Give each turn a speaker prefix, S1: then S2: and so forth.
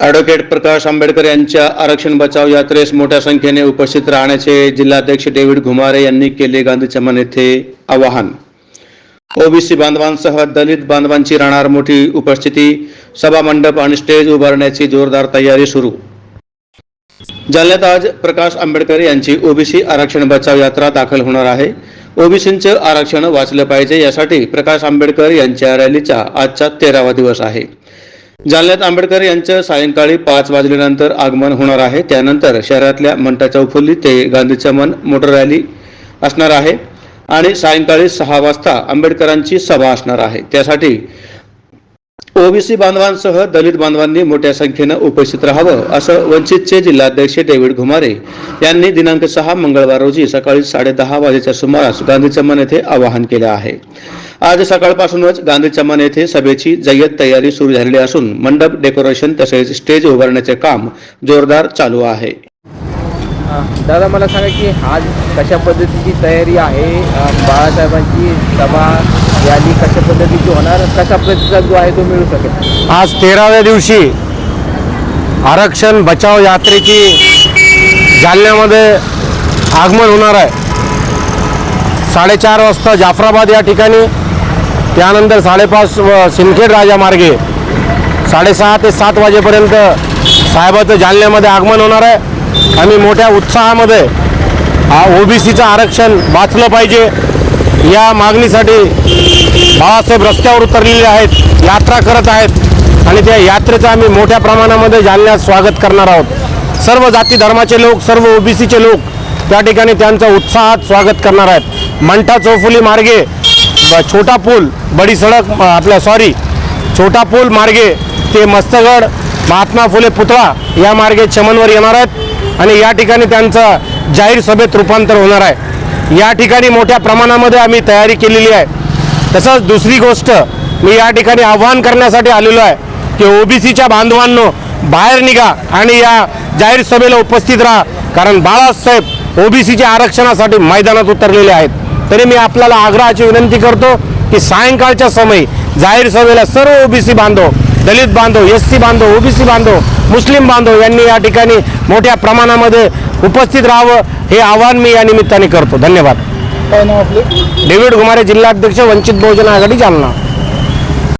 S1: Advocate Prakash Ambedkar यांच्या आरक्षण बचाव यात्रेस मोठ्या संख्येने उपस्थित राहण्याचे जिल्हाध्यक्ष डेव्हिड घुमारे यांनी केले गांधी चमन येथे आवाहन. ओबीसी बांधवांसह दलित बांधवांची राहणार मोठी उपस्थिती सभा मंडप आणि स्टेज उभारण्याची जोरदार तयारी सुरू. जालन्यात आज प्रकाश आंबेडकर यांची ओबीसी आरक्षण बचाव यात्रा दाखल होणार आहे. ओबीसींचं आरक्षण वाचलं पाहिजे यासाठी प्रकाश आंबेडकर यांच्या रॅलीचा आजचा तेरावा दिवस आहे. जालन्यात आंबेडकर यांचं सायंकाळी पाच वाजल्यानंतर आगमन होणार आहे. त्यानंतर शहरातल्या मंटा चौफुल्ली ते गांधीचं मन मोटर रॅली असणार आहे आणि सायंकाळी सहा वाजता आंबेडकरांची सभा असणार आहे. त्यासाठी ओबीसी बांधवांसह दलित बांधवांनी मोठ्या संख्येनं उपस्थित राहावं असं वंचितचे जिल्हाध्यक्ष डेव्हिड घुमारे यांनी दिनांक सहा मंगळवार रोजी सकाळी साडेदहा वाजेच्या सुमारास गांधी चमन येथे आवाहन केलं आहे. आज सकाळपासूनच गांधी चमन येथे सभेची जय्यत तयारी सुरू झालेली असून मंडप डेकोरेशन तसेच स्टेज उभारण्याचे काम जोरदार चालू आहे.
S2: दादा मला सांगा की आज कशा पद्धतीची तयारी आहे? बाळासाहेबांची सभा यादी कशा पद्धतीची होणार? कसा प्रतिसाद जो आहे तो मिळू शकेल?
S3: आज तेराव्या दिवशी आरक्षण बचाव यात्रेची जालन्यामध्ये आगमन होणार आहे. साडेचार वाजता जाफराबाद या ठिकाणी त्यानंतर साडेपाच व सिंदखेड राजा मार्गे साडेसहा ते सात वाजेपर्यंत साहेबाचं जालन्यामध्ये आगमन होणार आहे. आम्ही मोठ्या उत्साहामध्ये हा ओबीसीचं आरक्षण वाचलं पाहिजे. या मागणीसाठी बाळासाहेब रस्त्यावर उतरलेले आहेत यात्रा करत आहेत आणि त्या यात्रेचं आम्ही मोठ्या प्रमाणामध्ये जालन्यात स्वागत करणार आहोत. सर्व जाती धर्माचे लोक सर्व ओबीसीचे लोक त्या ठिकाणी त्यांचं उत्साहात स्वागत करणार आहेत. मंठा चौफुली मार्गे छोटा पूल बडी सडक आपला सॉरी छोटा पूल मार्गे ते मस्तगड महात्मा फुले पुतळा या मार्गे चमनवर येणार आहेत आणि या ठिकाणी त्यांचं जाहीर सभेत रूपांतर होणार आहे. या ठिकाणी मोठ्या प्रमाणामध्ये आम्ही तयारी केलेली आहे. तसंच दुसरी गोष्ट मी या ठिकाणी आव्हान करण्यासाठी आलेलो आहे की ओबीसीच्या बांधवांनो बाहेर निघा आणि या जाहीर सभेला उपस्थित राहा. कारण बाळासाहेब ओबीसीच्या आरक्षणासाठी मैदानात उतरलेले आहेत. तरी मी आपल्याला आग्रहाची विनंती करतो की सायंकाळच्या समयी जाहीर सभेला सर्व ओबीसी बांधव दलित बांधव एस सी बांधव ओबीसी बांधव मुस्लिम बांधव यांनी या ठिकाणी मोठ्या प्रमाणामध्ये उपस्थित राहावं हे आवाहन मी या निमित्ताने करतो. धन्यवाद. डेव्हिड घुमारे जिल्हाध्यक्ष वंचित बहुजन आघाडी जालना.